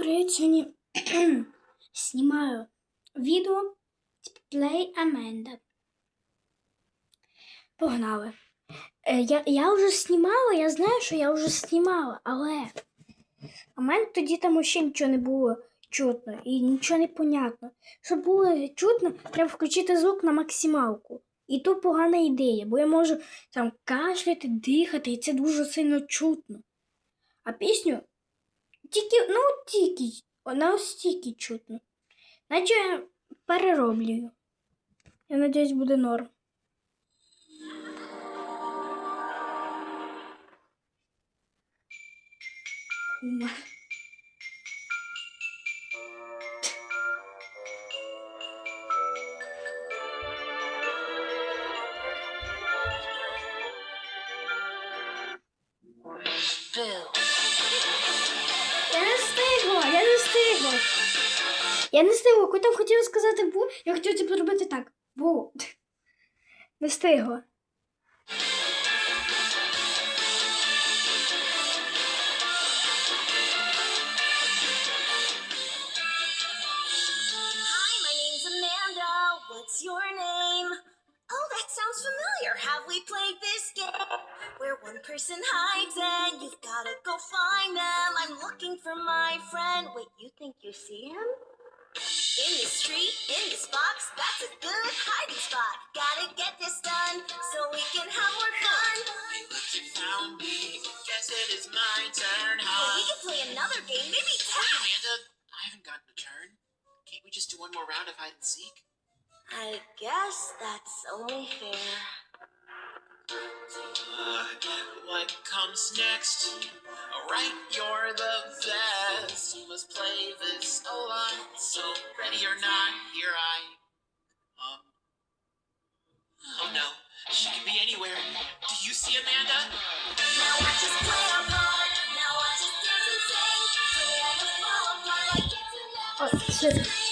привіт! Сьогодні знімаю відео Play Amanda. Погнали. Е, я, я вже знімала, я знаю, що я вже знімала, але у мене тоді там ще нічого не було чутно і нічого не понятно. Щоб було чутно, треба включити звук на максималку. І то погана ідея, бо я можу там кашляти, дихати, і це дуже сильно чутно. А пісню тільки, ну, тільки, на ось тільки чутно. Наче я перероблюю. Я надіюсь, буде норм. Кума. Bill. Я не встигла, коли там хотіла сказати бу, я хотіла типу робити так. Бу. Не встигла. What's your name? Oh, that sounds familiar. Have we played this game? Where one person hides and you've gotta go find them. I'm looking for my friend. Wait, you think you see him? In this tree, in this box, that's a good hiding spot. Gotta get this done so we can have more fun. Hey, look, you found me. Guess it is my turn, Hey, huh? we can play another game, maybe Hey. Amanda, I haven't gotten a turn. Can't we just do one more round of hide and seek? I guess that's only fair. Uh, what comes next? Alright, you're the best. You must play this a lot. So, ready or not, here I. Um. Oh no, she could be anywhere. Do you see Amanda? Now watch us play our part. Now watch us dance and sing. Don't ever fall apart like kids who О, never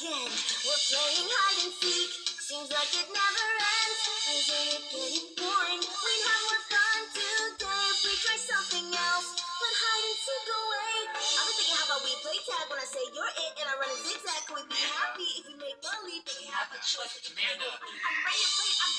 again. We're playing hide and seek. Seems like it never ends. Isn't it getting boring? We'd have more fun today if we try something else. Put hide and seek away. I've been thinking, how about we play tag when I say you're it and I run a zigzag? Can we be happy if we make believe that we have a choice? Amanda! I'm ready to play. I'm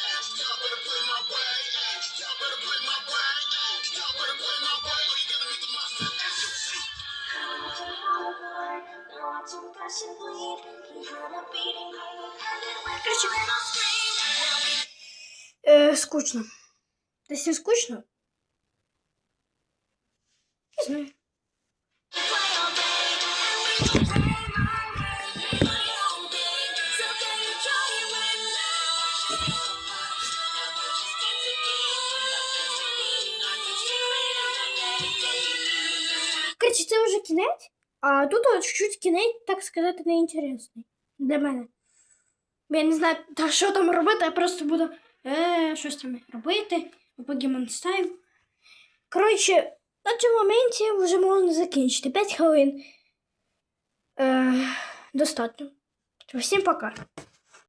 Короче, э, скучно. Да всем скучно? Не знаю. Короче, це вже кінець? А тут от чуть-чуть кінець, так сказати, неінтересний для мене. Я не знаю, та що там робити, я просто буду е, щось там робити, Pokemon Style. Коротше, на цьому моменті вже можна закінчити. 5 хвилин. Е, достатньо. Всім пока.